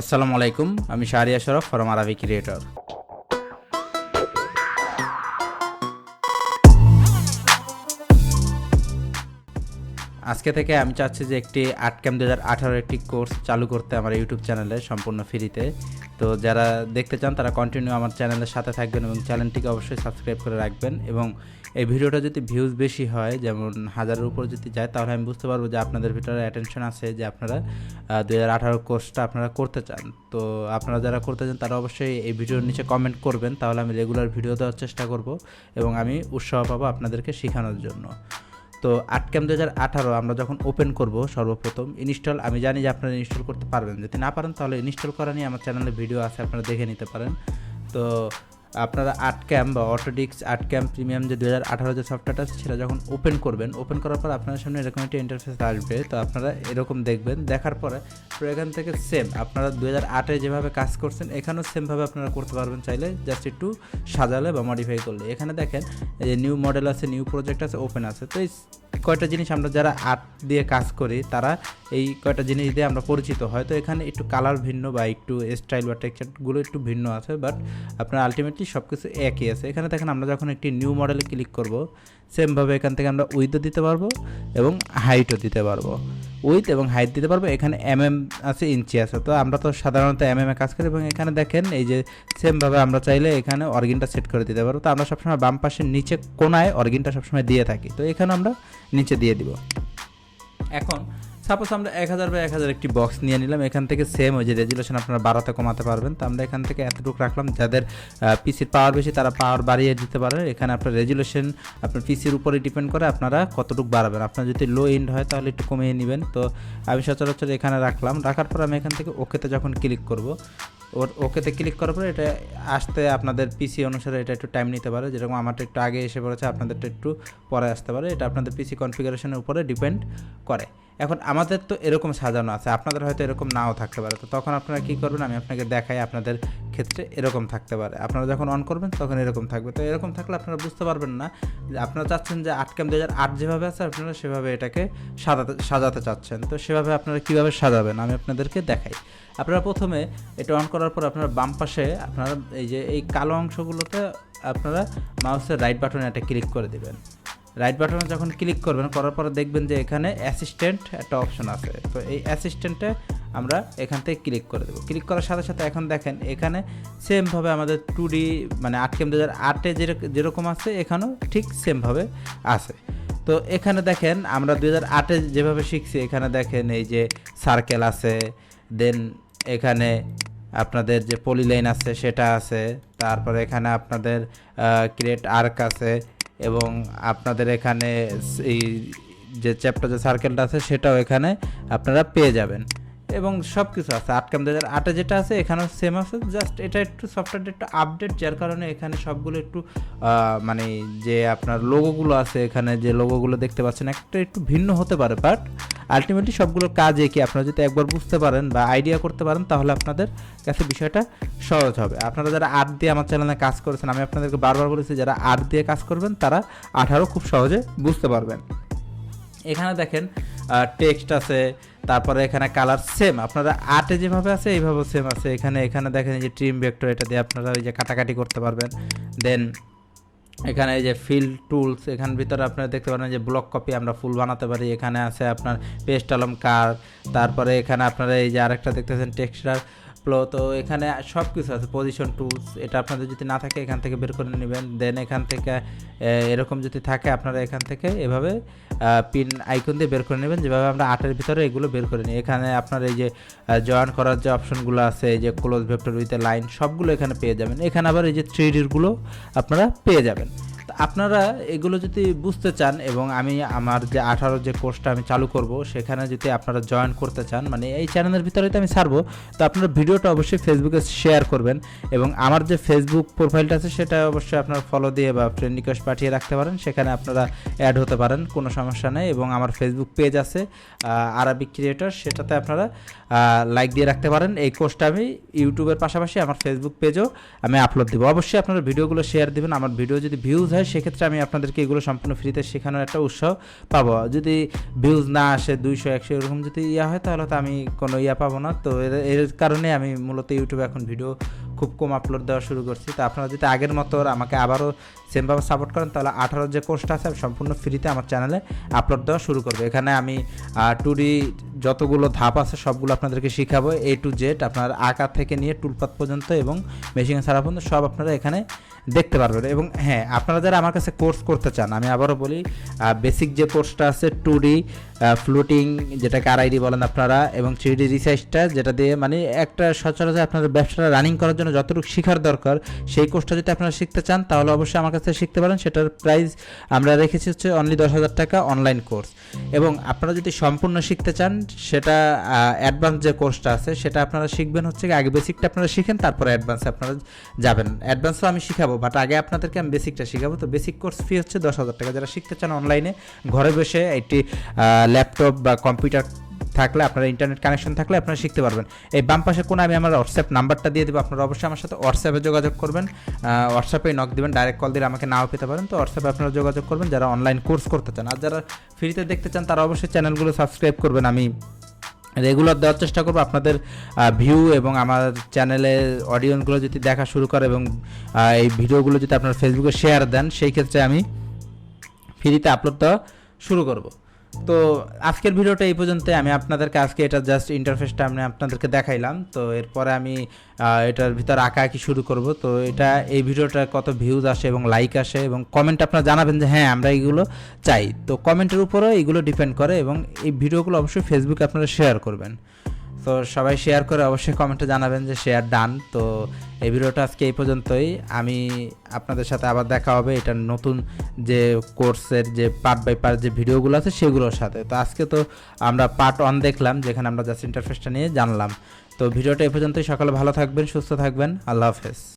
আসসালামু আলাইকুম আমি শাহরিয়া শরফ ফরম আরবি ক্রিয়েটর। আজকে থেকে আমি চাচ্ছি যে একটি আট ক্যাম্প দু হাজার আঠারো একটি কোর্স চালু করতে আমার ইউটিউব চ্যানেলে সম্পূর্ণ ফ্রিতে। তো যারা দেখতে চান, তারা কন্টিনিউ আমার চ্যানেলের সাথে থাকবেন এবং চ্যানেলটিকে অবশ্যই সাবস্ক্রাইব করে রাখবেন এবং এই ভিডিওটা যদি ভিউজ বেশি হয়, যেমন হাজারের উপর যদি যায়, তাহলে আমি বুঝতে পারব যে আপনাদের ভিতরে অ্যাটেনশন আছে যে আপনারা দু হাজার আঠারো কোর্সটা আপনারা করতে চান। তো আপনারা যারা করতে চান, তারা অবশ্যই এই ভিডিওর নিচে কমেন্ট করবেন। তাহলে আমি রেগুলার ভিডিও দেওয়ার চেষ্টা করব এবং আমি উৎসাহ পাবো আপনাদেরকে শেখানোর জন্য। তো আট ক্যাম্প দু হাজার আঠারো আমরা যখন ওপেন করব সর্বপ্রথম ইনস্টল আমি জানি যে আপনারা ইনস্টল করতে পারবেন। যদি না পারেন, তাহলে ইনস্টল করা নিয়ে আমার চ্যানেলে ভিডিও আছে, আপনারা দেখে নিতে পারেন। তো আপনারা আট ক্যাম্প বা অটোডিক্স আট ক্যাম্প প্রিমিয়াম যে দু হাজার আঠারো যে সফটওয়্যারটা আছে, সেটা যখন ওপেন করবেন ওপেন করার পর আপনার সামনে এরকম একটা ইন্টারফেস আসবে। তো আপনারা এরকম দেখবেন। দেখার পরে তো এখান থেকে সেম আপনারা দু হাজার আটে যেভাবে কাজ করছেন, এখানেও সেমভাবে আপনারা করতে পারবেন চাইলে। জাস্ট একটু সাজালে বা মডিফাই করলে। এখানে দেখেন যে নিউ মডেল আছে নিউ প্রজেক্ট আছে ওপেন আছে। তো এই কয়টা জিনিস আমরা যারা আর্ট দিয়ে কাজ করি, তারা এই কয়টা জিনিস দিয়ে আমরা পরিচিত। হয়তো এখানে একটু কালার ভিন্ন বা একটু স্টাইল বা টেক্সচারগুলো একটু ভিন্ন আছে বাট আপনার আলটিমেটলি সব কিছু একই আছে। এখানে দেখেন আমরা যখন একটি নিউ মডেলে ক্লিক করব সেমভাবে এখান থেকে আমরা উইথও দিতে পারব এবং হাইটও দিতে পারব। উইথ এবং হাইট দিতে পারব। এখানে এম এম আছে ইঞ্চি আছে। তো আমরা তো সাধারণত এম এম এ কাজ করি এবং এখানে দেখেন এই যে সেমভাবে আমরা চাইলে এখানে অর্গিনটা সেট করে দিতে পারব। তো আমরা সবসময় বাম পাশের নিচে কোনায় অর্গিনটা সবসময় দিয়ে থাকি। তো এখানে আমরা নিচে দিয়ে দিব। এখন সাপোজ আমরা এক হাজার বা এক হাজার একটি বক্স নিয়ে নিলাম, এখান থেকে সেম ওই যে রেজুলেশন আপনারা বাড়াতে কমাতে পারবেন। তো আমরা এখান থেকে এতটুকু রাখলাম, যাদের পিসির পাওয়ার বেশি, তারা পাওয়ার বাড়িয়ে দিতে পারে। এখানে আপনার রেজুলেশন আপনার পিসির উপরে ডিপেন্ড করে আপনারা কতটুকু বাড়াবেন। আপনার যদি লো এন্ড হয়, তাহলে একটু কমিয়ে নেবেন। তো আমি সচরাচর এখানে রাখলাম। রাখার পর আমি এখান থেকে ওকেতে যখন ক্লিক করব, ওর ওকেতে ক্লিক করার পরে এটা আসতে আপনাদের পিসি অনুসারে এটা একটু টাইম নিতে পারে। যেরকম আমারটা একটু আগে এসে পড়েছে, আপনাদেরটা একটু পরে আসতে পারে। এটা আপনাদের পিসি কনফিগারেশনের উপরে ডিপেন্ড করে। এখন আমাদের তো এরকম সাজানো আছে, আপনাদের হয়তো এরকম নাও থাকতে পারে। তো তখন আপনারা কী করবেন? আমি আপনাকে দেখাই আপনাদের ক্ষেত্রে এরকম থাকতে পারে। আপনারা যখন অন করবেন, তখন এরকম থাকবে। তো এরকম থাকলে আপনারা বুঝতে পারবেন না, যে আপনারা চাচ্ছেন যে আট ক্যাম দু আট যেভাবে আছে, আপনারা সেভাবে এটাকে সাজাতে সাজাতে চাচ্ছেন। তো সেভাবে আপনারা কীভাবে সাজাবেন? আমি আপনাদেরকে দেখাই। আপনারা প্রথমে এটা অন করার পর আপনারা বাম পাশে আপনারা এই যে এই কালো অংশগুলোতে আপনারা মাউসের রাইট বাটনে একটা ক্লিক করে দিবেন। রাইট বাটনে যখন ক্লিক করবেন, করার পরে দেখবেন যে এখানে অ্যাসিস্ট্যান্ট একটা অপশন আছে। তো এই অ্যাসিস্ট্যান্টে আমরা এখান থেকে ক্লিক করে দেবো। ক্লিক করার সাথে সাথে এখন দেখেন, এখানে সেমভাবে আমাদের টু ডি মানে আট কেম দু হাজার আটে যেরকম আছে, এখানেও ঠিক সেমভাবে আছে। তো এখানে দেখেন, আমরা দু হাজার আটে যেভাবে শিখছি, এখানে দেখেন এই যে সার্কেল আছে দেন এখানে আপনাদের যে পলিলাইন আছে, সেটা আছে, তারপরে এখানে আপনাদের ক্রিয়েট আর্ক আছে এবং আপনাদের এখানে এই যে চ্যাপ্টার যে সার্কেলটা আছে সেটাও এখানে আপনারা পেয়ে যাবেন। এবং সব কিছু আছে। আটকাম দু হাজার আটে যেটা আছে, এখানেও সেম আছে জাস্ট এটা একটু সফটওয়্যারটা একটু আপডেট যার কারণে এখানে সবগুলো একটু মানে যে আপনার লোগোগুলো আছে, এখানে যে লোগোগুলো দেখতে পাচ্ছেন, একটা একটু ভিন্ন হতে পারে বাট আলটিমেটলি সবগুলোর কাজ কি? আপনারা যদি একবার বুঝতে পারেন বা আইডিয়া করতে পারেন, তাহলে আপনাদের কাছে বিষয়টা সহজ হবে। আপনারা যারা আর্ট দিয়ে আমার চ্যানেলে কাজ করেছেন, আমি আপনাদেরকে বারবার বলেছি, যারা আর্ট দিয়ে কাজ করবেন, তারা আঠারো খুব সহজে বুঝতে পারবেন। এখানে দেখেন টেক্সট আছে তারপরে এখানে কালার সেম আপনারা আর্টে যেভাবে আছে এইভাবে সেম আছে। এখানে এখানে দেখেন যে ট্রিম ভেক্টর এটা দিয়ে আপনারা ওই যে কাটাকাটি করতে পারবেন। দেন এখানে এই যে ফিল টুলস এখান ভিতরে আপনারা দেখতে পারেন যে ব্লক কপি আমরা ফুল বানাতে পারি। এখানে আছে আপনার পেস্টালম কার তারপরে এখানে আপনারা এই যে আরেকটা দেখতেছেন টেক্সচার প্লো তো এখানে সব কিছু আছে পজিশন টুলস এটা আপনাদের যদি না থাকে এখান থেকে বের করে নেবেন। দেন এখান থেকে এরকম যদি থাকে, আপনারা এখান থেকে এভাবে পিন আইকন দিয়ে বের করে নেবেন। যেভাবে আমরা আটের ভিতরে এগুলো বের করে নিই। এখানে আপনার এই যে জয়েন করার যে অপশনগুলো আছে, এই যে ক্লোজ ভেক্টর উইথ লাইন সবগুলো এখানে পেয়ে যাবেন। এখানে আবার এই যে থ্রি ডিরগুলো আপনারা পেয়ে যাবেন। আপনারা এগুলো যদি বুঝতে চান এবং আমি আমার যে আঠারো যে কোর্সটা আমি চালু করব, সেখানে যদি আপনারা জয়েন করতে চান মানে এই চ্যানেলের ভিতরে আমি ছাড়বো, তো আপনারা ভিডিওটা অবশ্যই ফেসবুকে শেয়ার করবেন এবং আমার যে ফেসবুক প্রোফাইলটা আছে সেটা অবশ্যই আপনারা ফলো দিয়ে বা ফ্রেন্ড রিকোয়েস্ট পাঠিয়ে রাখতে পারেন, সেখানে আপনারা অ্যাড হতে পারেন, কোনো সমস্যা নেই এবং আমার ফেসবুক পেজ আছে আরবিক ক্রিয়েটর সেটাতে আপনারা লাইক দিয়ে রাখতে পারেন। এই কোর্সটা আমি ইউটিউবের পাশাপাশি আমার ফেসবুক পেজও আমি আপলোড দেবো। অবশ্যই আপনারা ভিডিওগুলো শেয়ার দেবেন। আমার ভিডিও যদি ভিউজ হয় সেক্ষেত্রে আমি আপনাদেরকে এগুলো সম্পূর্ণ ফ্রিতে শেখানোর একটা উৎসাহ পাবো। যদি ভিউজ না আসে দুইশো, একশো এরকম যদি ইয়া হয়, তাহলে তো আমি কোনো ইয়া পাবো না। তো এর এর কারণে আমি মূলত ইউটিউবে এখন ভিডিও খুব কম আপলোড দেওয়া শুরু করছি। তো আপনারা যদি আগের মতো আমাকে আবারও সেমভাবে সাপোর্ট করেন, তাহলে আঠারো যে কোর্সটা আছে, আমি সম্পূর্ণ ফ্রিতে আমার চ্যানেলে আপলোড দেওয়া শুরু করব। এখানে আমি টু ডি যতগুলো ধাপ আছে, সবগুলো আপনাদেরকে শিখাবো। এ টু জেড আপনার আঁকা থেকে নিয়ে টুলপাত পর্যন্ত এবং মেশিন ছাড়া পর্যন্ত সব আপনারা এখানে দেখতে পারবেন। এবং হ্যাঁ আপনারা যারা আমার কাছে কোর্স করতে চান, আমি আবারও বলি বেসিক যে কোর্সটা আছে টু ডি ফ্লোটিং যেটাকে আর আইডি বলেন আপনারা, এবং থ্রি ডি রিসার্চটা যেটা দিয়ে মানে একটা সচরাচর আপনাদের ব্যবসাটা রানিং করার জন্য যতটুকু শেখার দরকার, সেই কোর্সটা যদি আপনারা শিখতে চান, তাহলে অবশ্যই আমার কাছে শিখতে পারেন। সেটার প্রাইস আমরা রেখেছি হচ্ছে অনলি দশ হাজার টাকা অনলাইন কোর্স এবং আপনারা যদি সম্পূর্ণ শিখতে চান, সেটা অ্যাডভান্স যে কোর্সটা আছে, সেটা আপনারা শিখবেন হচ্ছে আগে বেসিকটা আপনারা শিখেন, তারপরে অ্যাডভান্স আপনারা যাবেন। অ্যাডভান্সও আমি শিখাবো বাট আগে আপনাদেরকে আমি বেসিকটা শিখাবো। তো বেসিক কোর্স ফি হচ্ছে দশ হাজার টাকা। যারা শিখতে চান অনলাইনে ঘরে বসে একটি ল্যাপটপ বা কম্পিউটার থাকলে, আপনার ইন্টারনেট কানেকশন থাকলে আপনারা শিখতে পারবেন। এই বাম পাশে কোনো আমি আমার হোয়াটসঅ্যাপ নাম্বারটা দিয়ে দেবো। আপনারা অবশ্যই আমার সাথে হোয়াটসঅ্যাপে যোগাযোগ করবেন। হোয়াটসঅ্যাপে নক দিবেন ডাইরেক্ট কল দিলে আমাকে নাও পেতে পারেন। তো হোয়াটসঅ্যাপে আপনারা যোগাযোগ করবেন, যারা অনলাইন কোর্স করতে চান। আর যারা ফ্রিতে দেখতে চান, তারা অবশ্যই চ্যানেলগুলো সাবস্ক্রাইব করবেন। আমি রেগুলার দেওয়ার চেষ্টা করব আপনাদের ভিউ এবং আমার চ্যানেলে অডিয়েন্সগুলো যদি দেখা শুরু করে এবং এই ভিডিওগুলো যদি আপনার ফেসবুকে শেয়ার দেন, সেই ক্ষেত্রে আমি ফ্রিতে আপলোড দেওয়া শুরু করব। তো আজকের ভিডিওটা এই পর্যন্ত আমি আপনাদেরকে আজকে এটা জাস্ট ইন্টারফেসটা আমি আপনাদেরকে দেখাইলাম। তো এরপরে আমি এটার ভিতর আঁকা আঁকি শুরু করব। তো এটা এই ভিডিওটা কত ভিউজ আসে এবং লাইক আসে এবং কমেন্ট আপনারা জানাবেন যে হ্যাঁ আমরা এইগুলো চাই। তো কমেন্টের উপরেও এইগুলো ডিপেন্ড করে এবং এই ভিডিওগুলো অবশ্যই ফেসবুকে আপনারা শেয়ার করবেন। তো সবাই শেয়ার করে অবশ্যই কমেন্টে জানাবেন যে শেয়ার ডান তো এই ভিডিওটা আজকে এই পর্যন্তই। আমি আপনাদের সাথে আবার দেখা হবে এটা নতুন যে কোর্সের যে পার্ট বাই পার্ট যে ভিডিওগুলো আছে সেগুলোর সাথে। তো আজকে তো আমরা পার্ট অন দেখলাম, যেখানে আমরা জাস্ট ইন্টারফেসটা নিয়ে জানলাম। তো ভিডিওটা এই পর্যন্তই। সকালে ভালো থাকবেন, সুস্থ থাকবেন। আল্লাহ হাফেজ।